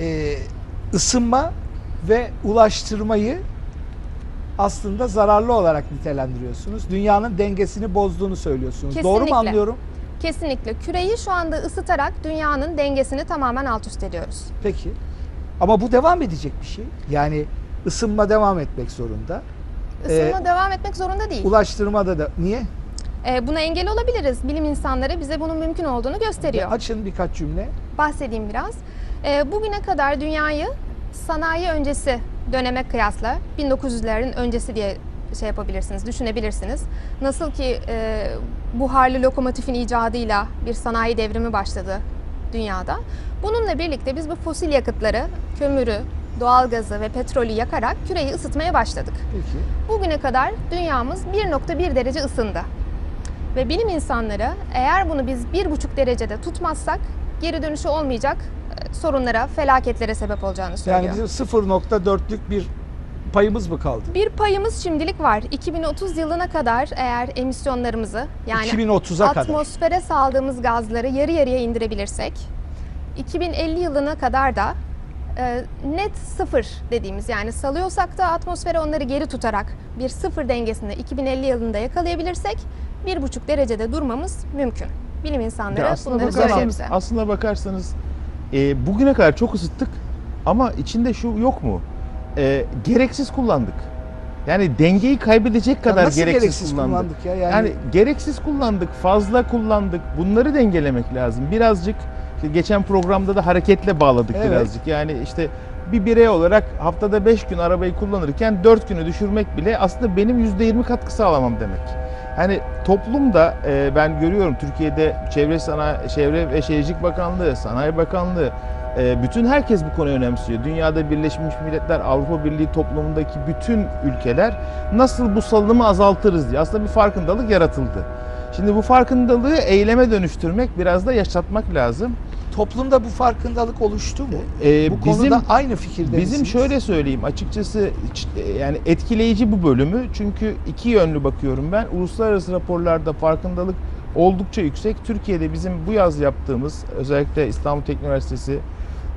e, ısınma ve ulaştırmayı aslında zararlı olarak nitelendiriyorsunuz. Dünyanın dengesini bozduğunu söylüyorsunuz. Doğru mu Kesinlikle. anlıyorum? Kesinlikle. Küreyi şu anda ısıtarak dünyanın dengesini tamamen alt üst ediyoruz. Peki. Ama bu devam edecek bir şey. Yani ısınma devam etmek zorunda. Isınma Ee, devam etmek zorunda değil. Ulaştırmada da niye? Ee, buna engel olabiliriz. Bilim insanları bize bunun mümkün olduğunu gösteriyor. Açın birkaç cümle. Bahsedeyim biraz. Ee, bugüne kadar dünyayı sanayi öncesi döneme kıyasla 1900'lerin öncesi diye şey yapabilirsiniz, düşünebilirsiniz. Nasıl ki e, buharlı lokomotifin icadıyla bir sanayi devrimi başladı dünyada. Bununla birlikte biz bu fosil yakıtları, kömürü, doğalgazı ve petrolü yakarak küreyi ısıtmaya başladık. Peki. Bugüne kadar dünyamız 1.1 derece ısındı. Ve bilim insanları eğer bunu biz 1.5 derecede tutmazsak geri dönüşü olmayacak e, sorunlara, felaketlere sebep olacağını söylüyor. Yani bizim 0.4'lük bir payımız mı kaldı? Bir payımız şimdilik var. 2030 yılına kadar eğer emisyonlarımızı yani 2030'a kadar. atmosfere saldığımız gazları yarı yarıya indirebilirsek 2050 yılına kadar da e, net sıfır dediğimiz yani salıyorsak da atmosfere onları geri tutarak bir sıfır dengesinde 2050 yılında yakalayabilirsek 1,5 derecede durmamız mümkün. Bilim Ya insanları aslında bunları söylüyor bakarsanız, bize. aslında bakarsanız e, bugüne kadar çok ısıttık ama içinde şu yok mu? E, gereksiz kullandık. Yani dengeyi kaybedecek Ya kadar nasıl gereksiz, gereksiz kullandık. kullandık ya? Yani, Yani, gereksiz kullandık, fazla kullandık. Bunları dengelemek lazım. Birazcık işte geçen programda da hareketle bağladık Evet. birazcık. Yani işte bir birey olarak haftada 5 gün arabayı kullanırken 4 günü düşürmek bile aslında benim %20 katkı sağlamam demek. Hani toplumda e, ben görüyorum Türkiye'de Çevre Sanayi Çevre ve Şehircilik Bakanlığı, Sanayi Bakanlığı e, bütün herkes bu konuyu önemsiyor. Dünyada Birleşmiş Milletler, Avrupa Birliği toplumundaki bütün ülkeler nasıl bu salınımı azaltırız diye aslında bir farkındalık yaratıldı. Şimdi bu farkındalığı eyleme dönüştürmek, biraz da yaşatmak lazım. Toplumda bu farkındalık oluştu mu? Ee, bu bizim konuda aynı fikirde bizim misiniz? şöyle söyleyeyim açıkçası e, yani etkileyici bu bölümü çünkü iki yönlü bakıyorum ben. Uluslararası raporlarda farkındalık oldukça yüksek. Türkiye'de bizim bu yaz yaptığımız özellikle İstanbul Teknik Üniversitesi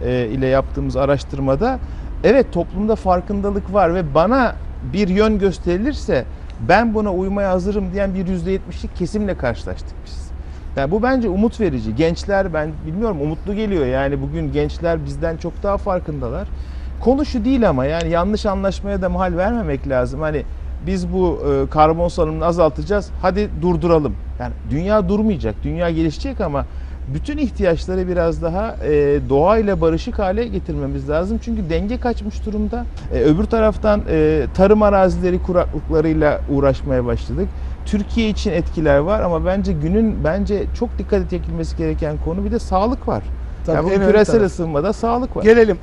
e, ile yaptığımız araştırmada evet toplumda farkındalık var ve bana bir yön gösterilirse ben buna uymaya hazırım diyen bir %70'lik kesimle karşılaştık biz. Yani bu bence umut verici. Gençler ben bilmiyorum umutlu geliyor. Yani bugün gençler bizden çok daha farkındalar. Konu şu değil ama yani yanlış anlaşmaya da mahal vermemek lazım. Hani biz bu e, karbon salınımını azaltacağız. Hadi durduralım. Yani dünya durmayacak. Dünya gelişecek ama bütün ihtiyaçları biraz daha e, doğayla barışık hale getirmemiz lazım. Çünkü denge kaçmış durumda. E, öbür taraftan e, tarım arazileri kuraklıklarıyla uğraşmaya başladık. Türkiye için etkiler var ama bence günün bence çok dikkat edilmesi gereken konu bir de sağlık var. Tabii, yani bu küresel taraf. ısınmada sağlık var. Gelelim